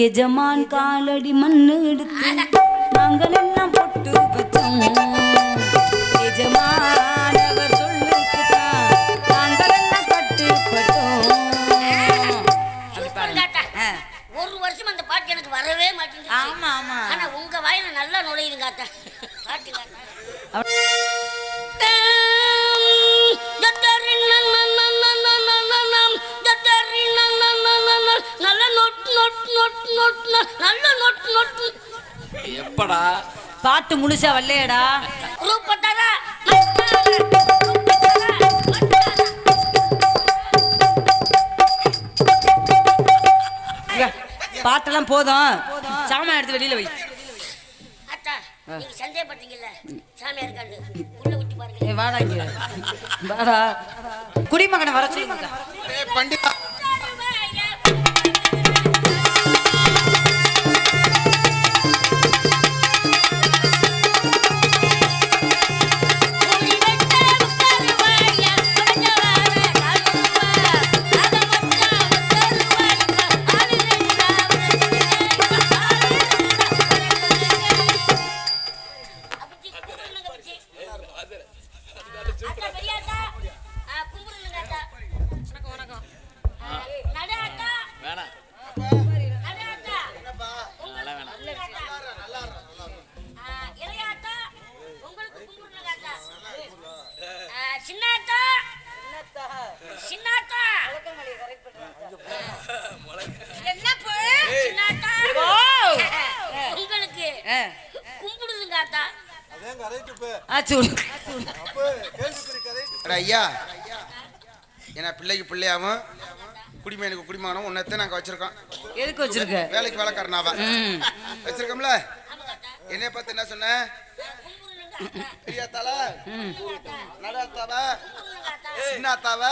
எஜமான் காலடி மண்ணு எடுத்து நாங்கள் எல்லாம் பொட்டு வச்சோம் எஜமான் அவர் சொல்லுக்குதான் நாங்கள் எல்லாம் கட்டுப்பட்டோம். சூப்பர் தாத்தா. ஆ. ஒரு வருஷம் அந்த பாட்டு எனக்கு வரவே மாட்டேங்குது. ஆமா ஆமா. ஆனா உங்க வாயில நல்லா நுழையுதுங்க அத்தா. பாட்டு நல்ல எப்படா? பாட்டு முழுசா வரலையடா. ரூபத்தாரா பாட்டெல்லாம் போதும். சாமான் எடுத்து வெளியில வை. அத்தா நீங்க சந்தேகப்பட்டீங்கல்ல? உங்களுக்கு. கும்பிடுதுங்க ஐயா. ஏன்னா பிள்ளைக்கு பிள்ளையாவும் குடிமகனுக்கு குடிமகனும் உன்னத்தை நாங்கள் வச்சிருக்கோம். எதுக்கு வச்சிருக்க? வேலைக்கு வேலைக்காரனாவா. வச்சிருக்கோம்ல? என்னைய பார்த்து என்ன சொன்ன? பெரியாத்தால நடாத்தாவ சின்னாத்தாவ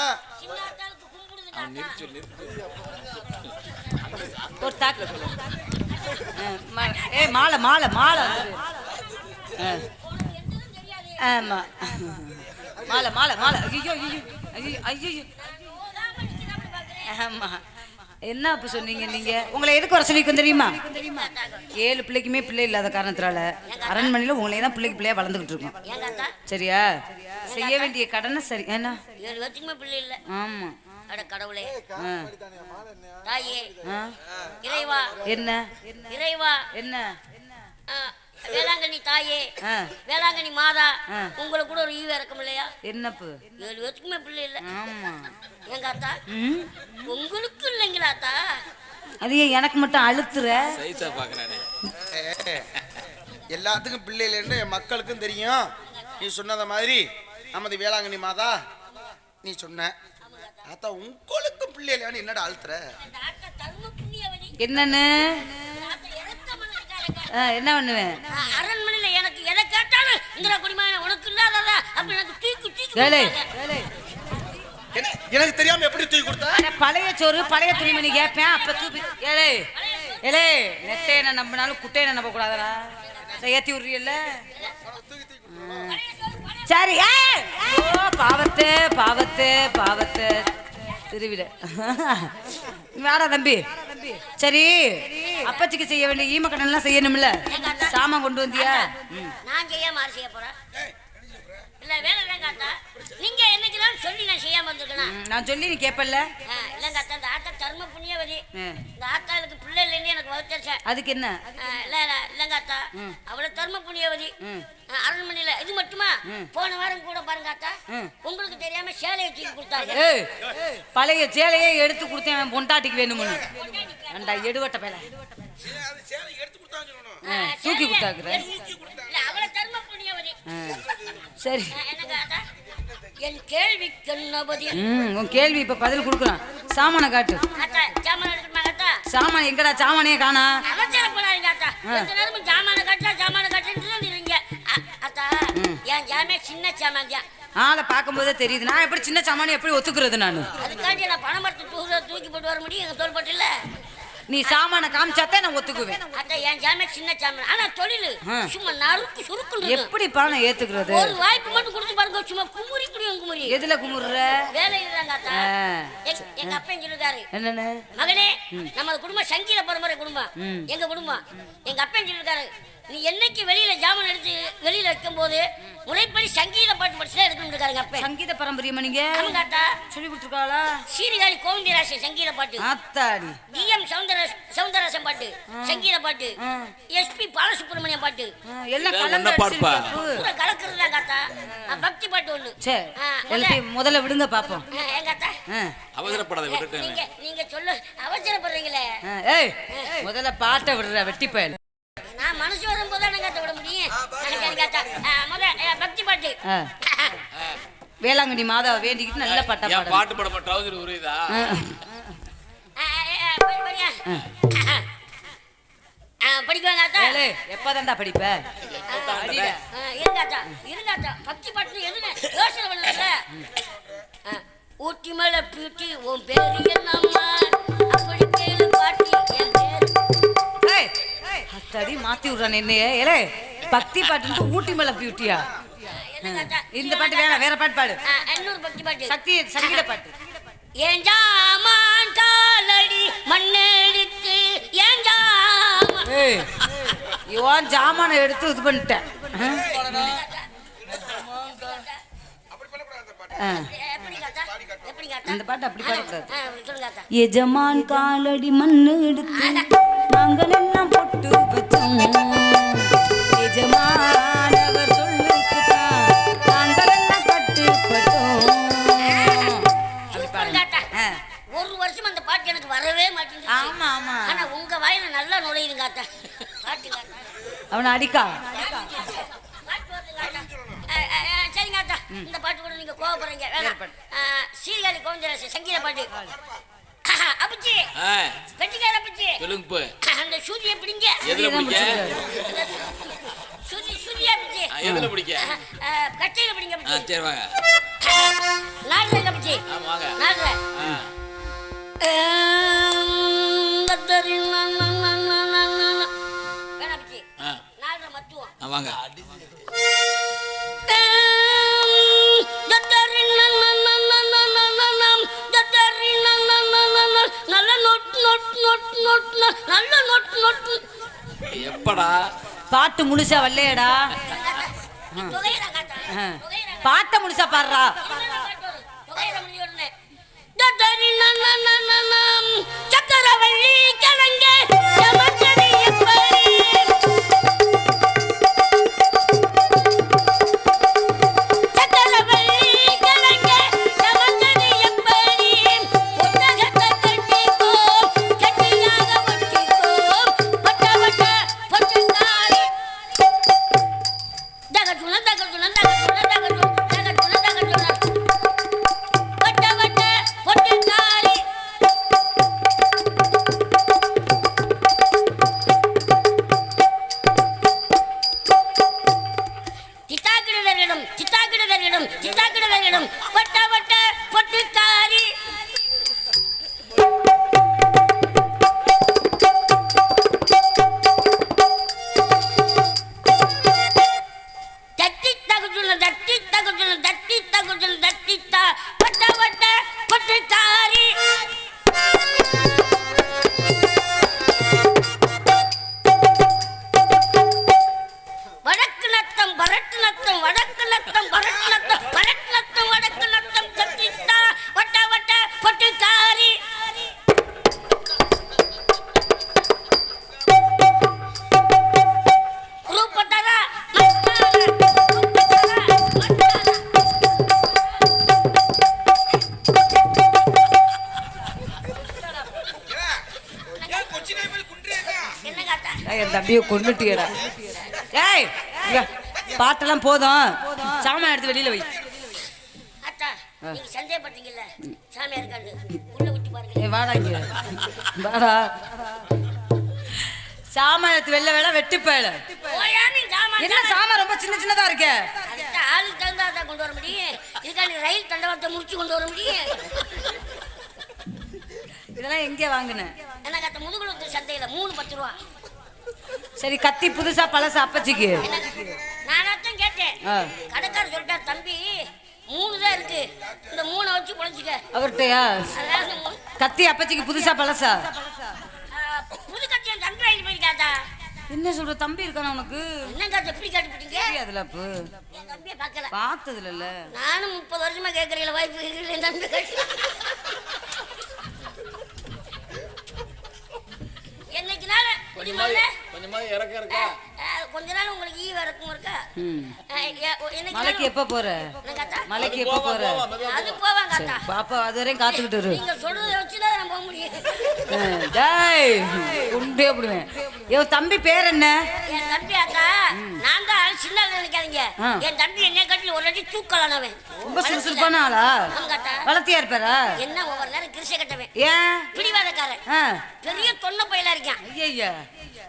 ஒரு தாக்கு ஏய் மாலை மாலை மாலை ஆ. ஆமா மாலை மாலை மாலை ஐயோ ஐயோ ஐயோ ஐயோ ஆமா என்ன அப்ப சொன்னீங்க நீங்க? உங்களை எதுக்கு வர சொல்லிருக்கோம் தெரியுமா? ஏழு பிள்ளைக்குமே பிள்ளை இல்லாத காரணத்தினால அரண்மனையில உங்களை தான் பிள்ளைக்கு பிள்ளையா வளர்ந்துகிட்டு இருக்கோம். சரியா? செய்ய வேண்டிய கடனை சரி என்ன? ஏழு பேத்துக்குமே பிள்ளை இல்ல. ஆமா. அட கடவுளே. ஆ. தாயே. ஆ. இறைவா. என்ன? இறைவா. என்ன? ஆ, வேளாங்கண்ணி தாயே. வேளாங்கண்ணி மாதா. உங்களுக்கு கூட ஒரு ஈவு இறக்கம் இல்லையா? என்னப்பு? ஏழு பேத்துக்குமே பிள்ளை இல்ல. ஆமா. ஏங்க அத்தா உங்களுக்கு இல்லைங்களா அத்தா அது ஏன் எனக்கு மட்டும் அழுத்துற? சைஸா பாக்குறானே. எல்லாத்துக்கும் பிள்ளை இல்லைன்னு மக்களுக்கும் தெரியும். நீ சொன்னத மாதிரி நமது வேளாங்கண்ணி மாதா நீ சொன்ன. ஆத்தா உங்களுக்கும் பிள்ளை இல்லையான்னு என்னடா அழுத்துற? என்னன்னு ஆத்தா இறக்க மனசுக்காரங்க. ஆ, என்ன பண்ணுவேன்? அரண்மனையில எனக்கு எதை கேட்டாலும் இந்திரா குடிமான உனக்கு இல்லாததா? அப்ப எனக்கு தூக்கி தூக்கி வேலை. எனக்கு தெரியாம எப்படி தூக்கி கொடுத்த? அட, பழைய சோறு பழைய துணிமணி கேட்பேன் அப்ப தூப்பி ஏலே ஏலே நெட்டை என்ன நம்பினாலும் குட்டை என்ன நம்ப கூடாதடா ஏத்தி விடுறியல்ல ம். சரி ஏய்! ஐயோ, பாவத்தே பாவத்தே பாவத்தே. திருவிட வேடா தம்பி. சரி அப்பச்சிக்கு செய்ய வேண்டிய ஈம கடன்லாம் செய்யணும்ல சாமான் கொண்டு வந்தியா. நான் செய்யாம யார் செய்ய போறேன்? இல்ல வேலை இல்லைங்க அத்தா. நீங்க என்னைக்குதான் சொல்லி நான் செய்யாம வந்திருக்கேன் ம், நான் சொல்லி நீ கேப்பல்ல. இல்லைங்க அத்தா இந்த ஆத்தா தர்ம புண்ணியவதி. இந்த ஆத்தாளுக்கு பிள்ளை இல்லைன்னு எனக்கு வகுத்தரிச்சேன் அதுக்கு என்ன? இல்ல இல்ல இல்லைங்க அத்தா. அவளை தர்ம புண்ணியவதி. அரண்மனையில இது மட்டுமா? போன வாரம் கூட பாருங்க அத்தா. உங்களுக்கு தெரியாம சேலையை தூக்கி கொடுத்தாங்க. பழைய சேலையே எடுத்து கொடுத்தேன் அவன் பொண்டாட்டிக்கு வேணும்னு. ஏண்டா எடுவட்ட பேல ஆ, தூக்கி சேலையை கொடுத்தாக்குற இல்ல அவளை தர்ம புண்ணியவதி சரி. என் கேள்வி கண்ணபதி. ம் உன் கேள்வி இப்ப பதில் கொடுக்குறான். சாமானை காட்டு. சாமான் எங்கடா சாமானே காணா? அவசர போடாதீங்க அத்தா ஜாமான கட்டா ஜாமான கட்டுன்னு இருங்க அத்தா என் ஜாமே சின்ன சாமான் தான். ஆளை பார்க்கும்போதே தெரியுது. நான் எப்படி சின்ன சாமானை எப்படி ஒத்துக்கிறது நான்? அதுக்காண்டி நான் பணம் மரத்து தூக்க தூக்கி போட்டு வர முடியும் எங்க தோல்பட்டு இல்ல நீ சாமான காமிச்சாத்தான் நான் ஒத்துக்குவேன். அதான் என் சாமி சின்ன சாமி. ஆனா தொழில். சும்மா நறுக்கு இருக்கும். எப்படிப்பா நான் ஏத்துக்கிறது? ஒரு வாய்ப்பு மட்டும் கொடுத்து பாருங்க சும்மா குமுறி குடியும் குமுறி. எதுல குமுறுற? வேலை இல்லைங்க அத்தா. எங்க- அப்பன் சொல்லிருக்காரு. என்னன்னு? மகனே நம்ம குடும்பம் சங்கீத பரம்பரை குடும்பம். எங்க குடும்பம்? எங்க அப்பன் சொல்லிருக்காரு நீ என்னைக்கு வெளியில ஜாமான் எடுத்து வெளியில வைக்கும் போது முறைப்படி சங்கீத பாட்டு படிச்சுதான் எடுக்கணும் இருக்காருங்க அப்பன் சங்கீத பாரம்பரியமா நீங்க? ஆமாங்க அத்தா சொல்லி கொடுத்துருக்காளா? சீர்காழி கோவிந்தராசன் சங்கீத பாட்டு. ஆத்தாடி. டிஎம் சவுந்தர சவுந்தரராசன் பாட்டு சங்கீத பாட்டு. எஸ்பி பாலசுப்ரமணியம் பாட்டு. எல்லாம் கலந்து பாடுப்பா. பூரா கலக்குறது தான் காத்தா பக்தி பாட்டு ஒண்ணு. முதல்ல விடுங்க பாப்போம். எங்க அத்தா அவசரப்படாத விட்டுட்டேன் நீங்க நீங்க சொல்ல அவசரப்படுறீங்களே. ஏய் முதல்ல பாட்டை விடுற வெட்டி பயல் நான் மனசு வரும்போது தான் கத்த விட முடியும். முத பக்தி பாட்டு. வேளாங்கண்ணி மாதாவை வேண்டிக்கிட்டு நல்ல பாட்டா பாடு பாட்டு படமா ட்ரௌசர் உரியுதா? படிக்குவாங்க அத்தா ஏலே எப்பதான்டா படிப்ப? அடிடா. ஆ, இருங்க அத்தா இருங்க அத்தா பக்தி பாட்டு எதுன்னு யோசனை பண்ணல ஊட்டி மலை பியூட்டி உன் பேரு என்னம்மா? அப்படி பாட்டி. பேரு ஏய், அத்தாடி மாத்தி விடுறான் என்னைய. ஏலே பக்தி பாட்டு ஊட்டி மலை பியூட்டியா? இந்த பாட்டு வேணாம் வேற பாட்டு பாடு. இன்னொரு பக்தி பாட்டு. சக்தி சங்கீத பாட்டு. ஏன் ஜாமான் காலடி மண்ணெடுத்து ஏன் ஜாமான் இவன் ஜாமான எடுத்து இது பண்ணிட்டேன். இந்த பாட்டு அப்படி பாடக்கூடாது. எஜமான் காலடி மண்ணு எடுத்து நாங்கள் எல்லாம் பொட்டு வச்சோம். எஜமான் அவர் நாங்கள் எல்லாம் கட்டுப்பட்டோம். ஒரு வருஷம் அந்த பாட்டு எனக்கு வரவே மாட்டேங்குது. ஆமா ஆமா. ஆனா உங்க வாயில நல்லா நுழையுதுங்க அத்தா. அவனை அடிக்கா. சரிங்க அத்தா இந்த பாட்டு கூட நீங்க கோவப்படுறீங்க. வேணாம். சீர்காழி கோவிந்தராசன் சங்கீத பாட்டு அப்பிச்சி ஆ, வெட்டிக்கார அப்பிச்சி சொல்லுங்க அந்த சூரிய பிடிங்க. எதுல பிடிக்க? சூரிய சூர்யா ஆ, எதுல பிடிக்க? கட்டையில பிடிங்க ஆ பிடிச்சி சரி வாங்க. நாடுல பிடிச்சி ஆ வாங்க. ஆ வாங்க. நல்ல நொட் நொட் எப்படா? பாட்டு முழுசா வரலையேடா பாட்டை முழுசா பாடுறா. தம்பியை கொண்டுட்டியடா ஏய் பாட்டெல்லாம் போதும். சாமான் எடுத்து வெளியில வை. சந்தேகப்பட்டீங்கல்ல சாமியார் உள்ள விட்டு பாருங்க. ஏய் வாடா இங்க. வாடா. சாமான் எடுத்து வெளில வேலை வெட்டி போயல என்ன சாமான் ரொம்ப சின்ன சின்னதா இருக்கே? ஆளுக்கு தகுந்தா கொண்டு வர முடியும். இதுக்காண்டி ரயில் தண்டவாளத்தை முடிச்சு கொண்டு வர முடியும். இதெல்லாம் எங்கே வாங்கின? ஆ, என்ன கத்த முதுகுளத்து சந்தையில மூணு பத்து ரூபா. சரி கத்தி புதுசா பழசா அப்பச்சிக்கு. நானாச்சும் கேட்டேன். கடைக்காரர் சொல்லிட்டார் தம்பி மூணு தான் இருக்கு. இந்த மூணை வச்சு பொழைச்சிக்க அவர்கிட்டயா? கத்தி அப்பச்சிக்கு புதுசா பழசா? புது கட்சியன் தம்பி வாங்கி போயிருக்காதா? என்ன சொல்ற தம்பி இருக்கானா உனக்கு? என்ன கதை எப்படி கேட்டுப்பிட்டீங்க அதுல அப்ப. என் தம்பியை பார்க்கல. பார்த்ததுல இல்ல நானும் முப்பது வருஷமா கேட்கறீங்களா வாய்ப்பு கேட்கறீங்களா என் தம்பி கட்டி என்னைக்கு இறக்க இருக்கா? கொஞ்ச நாள் உங்களுக்கு ஈ வரக்கும் இருக்கா? மலைக்கு எப்ப போற? மலைக்கு எப்ப போற? அது போவாங்க பாப்பா அது வரையும் காத்துக்கிட்டு இரு. நீங்க சொல்றதை டேய் உண்டே அப்படிவேன் என் தம்பி பேர் என்ன? என் தம்பி அத்தா நான் தான் சின்ன நினைக்காதீங்க. என் தம்பி என்னை கட்டி ஒரு அடி தூக்கலானவன் ரொம்ப சுறுசுறுப்பான ஆளா. வளர்த்தியா இருப்பாரா? என்ன ஒவ்வொரு நேரம் கிருஷ கட்டவன். ஏன்? பிடிவாதக்காரன். பெரிய தொன்ன பயிலா இருக்கான். ஐயா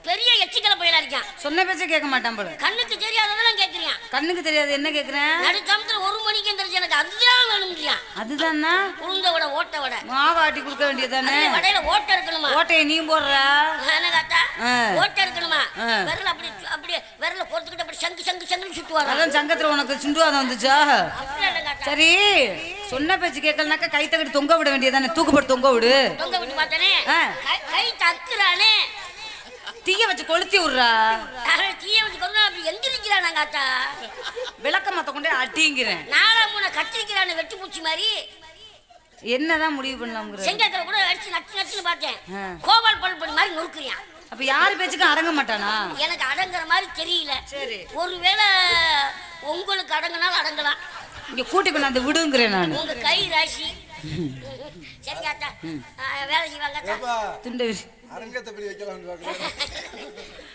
பெரிய எச்சிக்கல பயிலா இருக்கான். சொன்ன பேச்ச கேட்க மாட்டான் போல. கண்ணுக்கு தெரியாததெல்லாம் கேட்கறியான் கண்ணுக்கு தெரியாது என்ன கேக்குறேன் நடுக்காமத்துல ஒரு மணிக்கு எந்திரிச்சு எனக்கு அதுதான் வேணும்ன்றியான் அதுதான்னா உளுந்த விட ஓட்ட விட. மாவு ஆட்டி கொடுக்க வேண்டியதானே வடையில ஓட்ட இருக்கணுமா? ஓட்டையை நீ போடுறா? என்ன காத்தா ஆ. ஓட்ட இருக்கணுமா. விரல அப்படி அப்படி விரல கோர்த்துக்கிட்டு அப்படி சங்கு சங்கு சங்குன்னு சுட்டுவாங்க அதான் சங்கத்துல உனக்கு சிண்டுவாதம் வந்துச்சா? சரி சொன்ன பேச்சு கேட்கலனாக்கா கை தகட்டு தொங்க விட வேண்டியதானே தூக்குப்பட்டு தொங்க விடு. தொங்க விட்டு பார்த்தானே? கை தக்குறானே தீய வச்சு கொளுத்தி விடுறா. தீய வச்சு கொண்டு அப்படி எந்திரிக்கிறானா காத்தா விளக்க மத்த கொண்டே அடிங்கிறேன். நாலா மூணு கத்திரிக்கிறானு வெட்டி பூச்சி மாதிரி. என்னதான் முடிவு பண்ணலாம்ங்கிற. செங்கத்துல கூட அடிச்சு நச்சு நச்சுன்னு பார்த்தேன். கோபால் பல்படி மாதிரி நொறுக்குறியான். அப்ப யாரு பேச்சுக்கும் அடங்க மாட்டானா? எனக்கு அடங்குற மாதிரி தெரியல. சரி. ஒருவேளை உங்களுக்கு அடங்கினாலும் அடங்கலாம். இங்க கூட்டி கொண்டாந்து விடுங்கிறேன் நான். உங்க கை ராசி. சரி காத்தா ஆ, வேலை செய்வாங்க காத்தா துண்டை. அரங்கத்தை இப்படி வைக்கலாம்னு பார்க்குறேன்.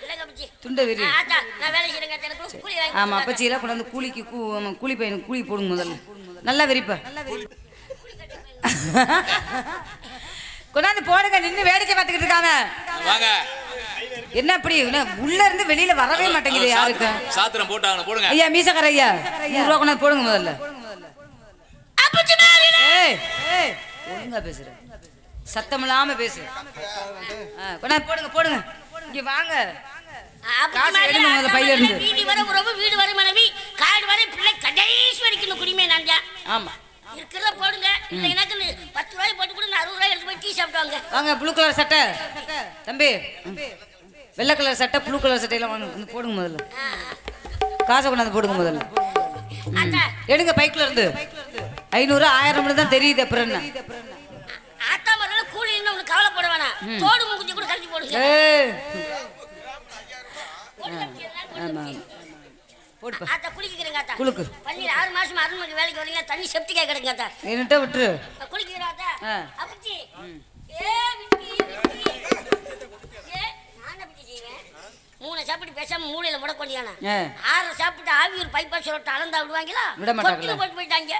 இல்லைங்க அப்பச்சி. துண்டை விரி ஆ, ஆத்தா நான் வேலை செய்யறேன் காத்தா எனக்கு கூலி வாங்கி ஆமா கொடுங்க. அப்பச்சியெல்லாம் கொண்டாந்து கூலிக்கு கூ ஆமா, கூலி பையனுக்கு கூலி போடுங்க முதல்ல. நல்லா விரிப்ப கொண்டாந்து போடுங்க நின்னு வேடிக்கை பார்த்துக்கிட்டு இருக்காங்க வாங்க. என்ன அப்படி உள்ள இருந்து வெளியில வரவே மாட்டேங்குது யாருக்கு? சாத்திரம் போட்டாங்க போடுங்க. ஐயா மீசக்கார ஐயா நூறு ரூபா கொண்டாந்து போடுங்க முதல்ல. ஒழுங்கா பேசுற. சத்தம் இல்லாம பேசு ஆ, கொண்டாந்து போடுங்க போடுங்க. இங்க வாங்க. வீடு வர உறவு வீடு வர மனைவி. காடு வரை பிள்ளை கடைசி வரைக்கும் குடிமை நான் தான். ஆமா. இருக்கிறத போடுங்க. எனக்கு பத்து ரூபாய் போட்டு கூட அறுபது ரூபாய் எடுத்து போய் டீ சாப்பிடுவாங்க வாங்க. ப்ளூ கலர் சட்டை. தம்பி வெள்ளை கலர் சட்டை ப்ளூ கலர் சட்டையெல்லாம் வாங்க வந்து போடுங்க முதல்ல. காசை கொண்டாந்து போடுங்க முதல்ல. எடுங்க பைக்ல இருந்து. ஐநூறு ஆயிரம் தான் தெரியுது அப்புறம் என்ன ஆத்தா மரல கூலி இன்னும் உனக்கு கவலைப்பட வேணாம் தோடு மூக்குத்தி கூட கழிச்சு போடுங்க ஆமா. போடுப்பா குளிக்கிறேங்க ஆத்தா. குளுக்கு. ஆறு மாசம் அருண்மனைக்கு வேலைக்கு வரீங்க தண்ணி செப்டிக்கா கிடக்குங்க விட்டுரு. குளிக்கிறா ஆத்தா. ஆ. அப்பச்சி ஏ விட்டி விட்டி ஏ நான் அப்படி செய்வேன். மூணு சாப்பிட்டு பேசாம மூளையில முடக்க வேண்டியானா ஆ. ஆறு சாப்பிட்டு ஆவியூர் பைப்பா சொல்லிட்டு அளந்தா விடுவாங்களா விட மாட்டாங்களா? கொட்டில போட்டு போயிட்டாங்க.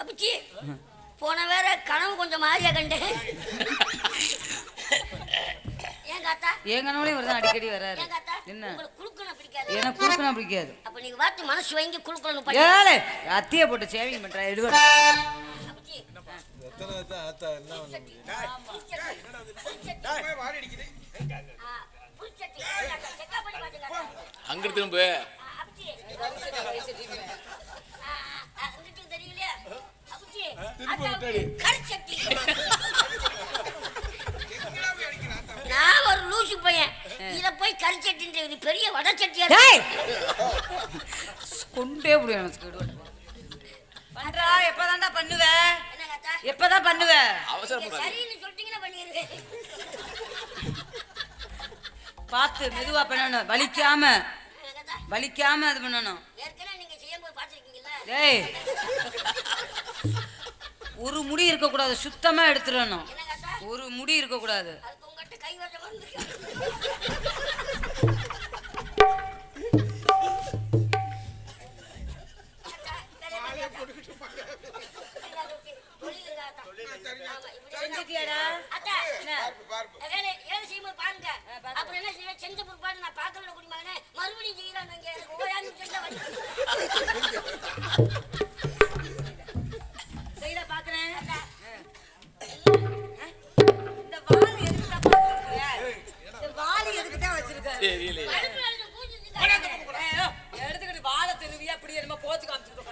அப்பச்சி போன வேற கனவு கொஞ்சம் மாறியா கண்டேன். என் கனவுலையும் வருதான் அடிக்கடி வராரு. என்ன? எனக்கு குடுக்கணும் பிடிக்காது. அப்ப நீங்க பார்த்து மனசு வாங்கி குளுக்கணும் பண்ணி. ஏழை அத்தியை போட்டு சேவிங் பண்றா அப்பச்சி. எத்தனை தான் கொண்டே எனக்கு விடுவேன் பண்றா எப்பதான்டா பண்ணுவ? எப்பதான் பண்ணுவ. பார்த்து மெதுவா பண்ணணும். வலிக்காம? வலிக்காம அது பண்ணணும்? டேய்! ஒரு முடி இருக்க கூடாது சுத்தமா எடுத்துடணும்? ஒரு முடி இருக்க பாத்தியாடா பாருங்க. அப்புறம் என்ன செய்ய செஞ்ச பிற்பாடு நான் பாக்கல குடிமாங்கன்னு மறுபடியும் செய்யலாம் இங்க ஓயாம செஞ்சா செய்யல பாக்குறேன். இந்த வாலி எதுக்கு தான் இந்த வாலி வச்சிருக்காரு எடுத்துக்கிட்டு வாழை திருவி அப்படியே போச்சு காமிச்சுக்கிட்டு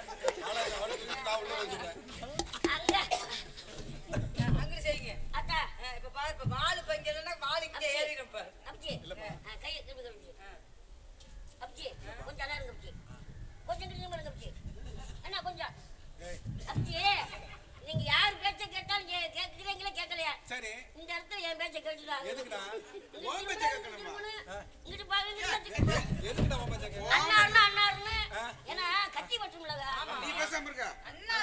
இங்க அப்ஜி கை திருப்பி அப்ஜி. கொஞ்சம் நல்லா இருக்கு கொஞ்சம் கிட்ட அண்ணா கொஞ்சம். அப்ஜி நீங்க யார் பேச்ச கேட்டாலும் கேக்குறீங்களா கேட்கலையா இந்த இடத்துல என் பேச்ச கேட்டுடா. எதுக்குடா? உன் பாருங்க அண்ணா அண்ணா ஏன்னா கத்தி பட்டும்ல ஆமா. நீ அண்ணா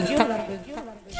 就是